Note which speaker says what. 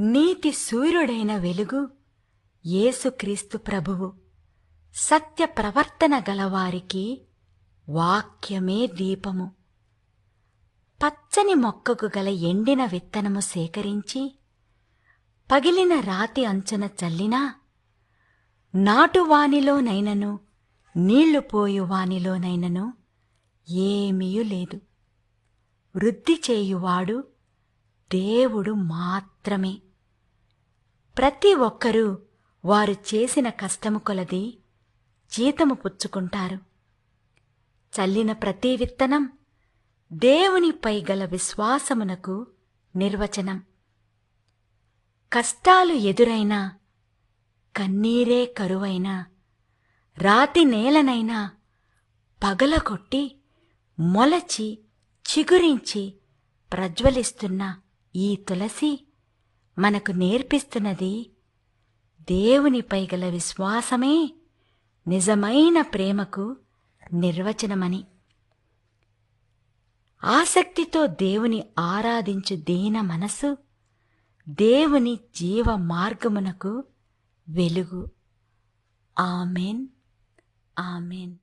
Speaker 1: నీతి సూర్యుడైన వెలుగు యేసుక్రీస్తు ప్రభువు సత్య ప్రవర్తన గలవారికి వాక్యమే దీపము. పచ్చని మొక్కకు గల ఎండిన విత్తనము సేకరించి పగిలిన రాతి అంచున చల్లినా నాటువానిలోనైనను నీళ్ళు పోయువానిలోనైనను ఏమీయు లేదు. వృద్ధి చేయువాడు దేవుడు మాత్రమే. ప్రతి ఒక్కరూ వారు చేసిన కష్టము కొలది జీతము పుచ్చుకుంటారు. చల్లిన ప్రతి విత్తనం దేవునిపై గల విశ్వాసమునకు నిర్వచనం. కష్టాలు ఎదురైనా కన్నీరే కరువైనా రాతి నేలనైనా పగలగొట్టి మొలచి చిగురించి ప్రజ్వలిస్తున్న ఈ తులసి మనకు నేర్పిస్తున్నది దేవునిపై గల విశ్వాసమే నిజమైన ప్రేమకు నిర్వచనమని. ఆసక్తితో దేవుని ఆరాధించు దీన మనసు దేవుని జీవ మార్గమునకు వెలుగు. ఆమెన్. ఆమెన్.